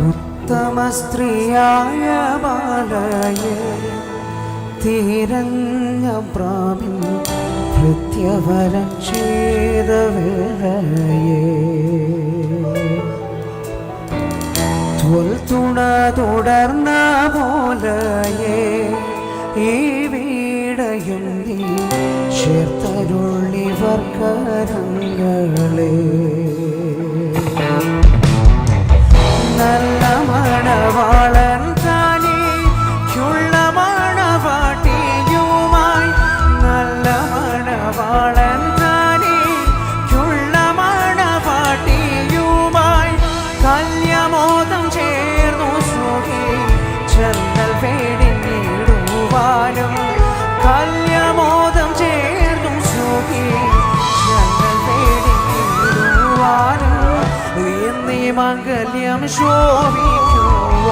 ഉത്തമ സ്ത്രീയായ ബാലയെ തിരഞ്ഞ പ്രാപിൻ കൃത്യവരക്ഷേതവേളയെ തുണ തുടർന്ന പോലയെ ഈ വീടയും നീ ചേർത്തരുള്ളിവർ മണവാളൻ താനേക്കുള്ള മണവാട്ടിയുമായി കല്യമോദം ചേർന്നു സുഖി ചന്തൽ വേടിഞ്ഞിടുവാനും കല്യമോദം ചേർന്നു സുഖി ചന്തൽ വേടിഞ്ഞിടുവാനും എന്നീ മംഗല്യം ശോഭിക്കുവാൻ.